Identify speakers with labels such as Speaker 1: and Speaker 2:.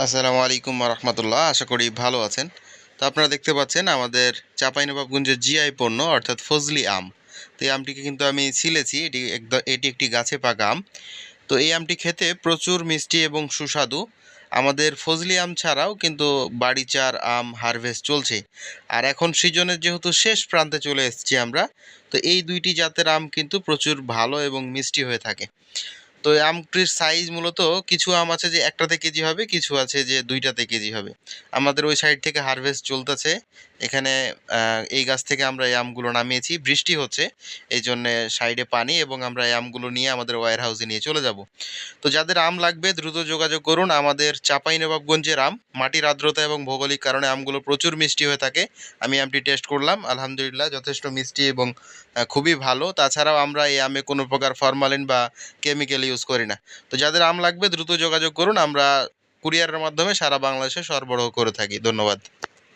Speaker 1: আসসালামু আলাইকুম রহমতুল্লাহ, আশা করি ভালো আছেন। তো আপনারা দেখতে পাচ্ছেন আমাদের চাঁপাইনবাবগঞ্জের জিআই পণ্য, অর্থাৎ ফজলি আম। তো এই আমটিকে কিন্তু আমি ছিলেছি, এটি একদ- এটি একটি গাছে পাকা আম। তো এই আমটি খেতে প্রচুর মিষ্টি এবং সুস্বাদু। আমাদের ফজলি আম ছাড়াও কিন্তু বাড়িচার আম হারভেস্ট চলছে। আর এখন সিজনের যেহেতু শেষ প্রান্তে চলে এসেছি আমরা, তো এই দুইটি জাতের আম কিন্তু প্রচুর ভালো এবং মিষ্টি হয়ে থাকে। তো আমটির সাইজ মূলত কিছু আম আছে যে একটাতে কেজি হবে, কিছু আছে যে দুইটাতে কেজি হবে। আমাদের ওই সাইড থেকে হারভেস্ট চলতেছে। এখানে এই গাছ থেকে আমরা এই আমগুলো নামিয়েছি। বৃষ্টি হচ্ছে, এই জন্য সাইডে পানি এবং আমরা এই আমগুলো নিয়ে আমাদের ওয়্যার হাউসে নিয়ে চলে যাব। তো যাদের আম লাগবে, দ্রুত যোগাযোগ করুন। আমাদের চাঁপাইনবাবগঞ্জের আম, মাটির আর্দ্রতা এবং ভৌগোলিক কারণে আমগুলো প্রচুর মিষ্টি হয়ে থাকে। আমি আমটি টেস্ট করলাম, আলহামদুলিল্লাহ যথেষ্ট মিষ্টি এবং খুবই ভালো। তাছাড়াও আমরা এই আমে কোনো প্রকার ফরমালিন বা কেমিক্যাল ইউজ করি না। তো যাদের আম লাগবে দ্রুত যোগাযোগ করুন, আমরা কুরিয়ারের মাধ্যমে সারা বাংলাদেশে সরবরাহ করে থাকি। ধন্যবাদ।